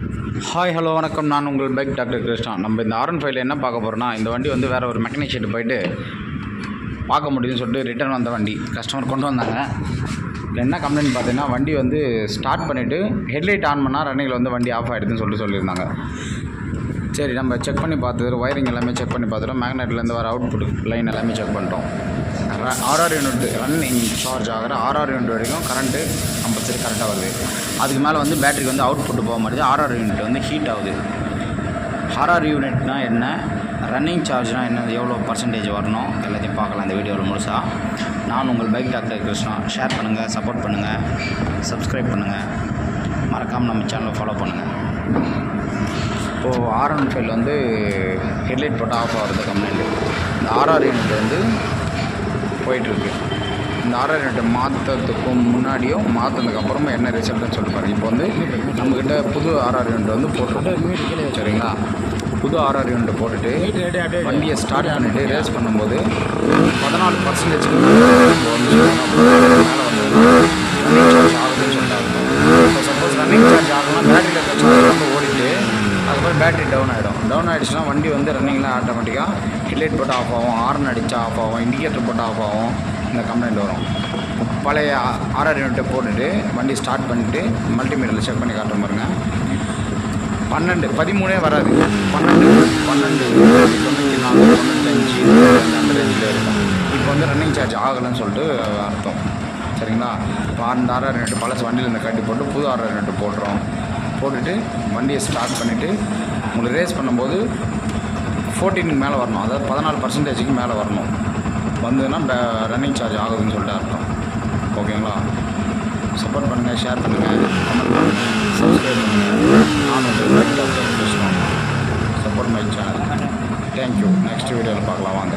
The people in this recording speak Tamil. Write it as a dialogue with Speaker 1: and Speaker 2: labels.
Speaker 1: ஹாய் ஹலோ வணக்கம். நான் உங்கள் பைக் டாக்டர் கிருஷ்ணா. நம்ம இந்த ஆர்என் ஃபைவ்ல என்ன பார்க்க போகிறோம்னா இந்த வண்டி வந்து வேறு ஒரு மெக்கானிக் போயிட்டு பார்க்க முடியுதுன்னு சொல்லிட்டு ரிட்டர்ன் வந்த வண்டி. கஸ்டமர் கொண்டு வந்தாங்க. இதில் என்ன கம்ப்ளைண்ட் பார்த்தீங்கன்னா வண்டி வந்து ஸ்டார்ட் பண்ணிவிட்டு ஹெட்லைட் ஆன் பண்ணால் ரன்னிங்கில் வந்து வண்டி ஆஃப் ஆகிடுதுன்னு சொல்லிட்டு சொல்லியிருந்தாங்க. சரி நம்ம செக் பண்ணி பார்த்துட்டு ஒயரிங் எல்லாமே செக் பண்ணி பார்த்துட்டோம் மேக்னெட்லேருந்து வர அவுட்புட் லைன் எல்லாமே செக் பண்ணிட்டோம். R R unit running charge ஆகிற ஆர்ஆர் யூனிட் வரைக்கும் கரண்ட்டு கம்பல்சரி கரெக்டாக வருது. அதுக்கு மேலே வந்து பேட்டரிக்கு வந்து அவுட் புட்டு போக மாட்டேது ஆர்ஆர் யூனிட் வந்து ஹீட் ஆகுது. ஆர்ஆர் யூனிட்னா என்ன? ரன்னிங் சார்ஜ்னால் என்ன? எவ்வளோ பர்சன்டேஜ் வரணும்? எல்லாத்தையும் பார்க்கலாம் இந்த வீடியோவில் முழுசாக நான் உங்கள் பைக் டாக்டர் கிருஷ்ணா. ஷேர் பண்ணுங்கள் சப்போர்ட் பண்ணுங்கள் சப்ஸ்கிரைப் பண்ணுங்கள் மறக்காமல் நம்ம சேனலை ஃபாலோ பண்ணுங்கள் இப்போது ஆர் ஒன் வந்து ஹெட்லைட் போட்டு ஆஃப் ஆகிறது கம்ப்ளைண்ட் இந்த ஆர்ஆர் யூனிட் வந்து போயிட்டுருக்கு. இந்த ஆர்ஆர் யூனிட்டை மாற்றுறதுக்கும் முன்னாடியும் மாற்றினதுக்கு அப்புறமா என்ன ரிசல்ட்னு சொல்லிட்டு பாருங்க இப்போ வந்து நம்மக்கிட்ட புது ஆர்ஆர் யூனிட் வந்து போட்டுருக்கோம் சரிங்களா? புது ஆர்ஆர் யூனிட் போட்டுட்டு வண்டியை ஸ்டார்ட் பண்ணிவிட்டு ரேஸ் பண்ணும்போது பதினாலு பர்சன்டேஜ் மேலே வந்து ஆகுதுன்னு சொல்லிட்டாங்க இப்போ சப்போஸ் ரன்னிங் சார்ஜ் ஆகலாம் பேட்டரியில் சார்ஜ் வந்து ஓடிட்டு அதுக்கப்புறம் பேட்டரி டவுன் ஆகிடும் டவுன் ஆகிடுச்சுன்னா வண்டி வந்து ரன்னிங்கில் ஆட்டோமேட்டிக்காக ஹெட்லைட் போட்டு ஆஃப் ஆகும் ஹார்ன் அடித்தா ஆஃப் ஆகும் இண்டிகேட்டர் போட்டு ஆஃப் ஆகும் இந்த கம்ப்ளைண்ட் வரும். பழைய ஆர்ஆர் யூனிட்டை போட்டுட்டு வண்டி ஸ்டார்ட் பண்ணிவிட்டு மல்டிமீட்டரில் செக் பண்ணி காட்டுற பாருங்க. பன்னெண்டு பதிமூணே வராது. பன்னெண்டு பன்னெண்டு தொண்ணூற்றி நாலு தொண்ணூத்தஞ்சு அந்த ரேஞ்சில் இருக்கும். இப்போ வந்து ரன்னிங் சார்ஜ் ஆகலைன்னு சொல்லிட்டு அர்த்தம். சரிங்களா? இப்போ அந்த ஆர்ஆர் யூனிட் பழசு வண்டியில் இந்த கட்டி போட்டு புது ஆர்ஆர் யூனிட் போடுறோம் போட்டுட்டு வண்டியை ஸ்டார்ட் பண்ணிவிட்டு உங்களுக்கு ரேஸ் பண்ணும்போது ஃபோர்டீனுக்கு மேலே வரணும். அதாவது பதினாலு பர்சன்டேஜுக்கு மேலே வரணும். வந்ததுன்னா ரன்னிங் சார்ஜ் ஆகுதுன்னு சொல்லிட்டு அர்த்தம். ஓகேங்களா? சப்போர்ட் பண்ணுங்கள் ஷேர் பண்ணுங்கள் கமெண்ட் பண்ணுங்கள் சப்ஸ்கிரைப் பண்ணுங்கள் நான் பேசுகிறோம் support my channel thank you next வீடியோவில் பார்க்கலாம். வாங்க.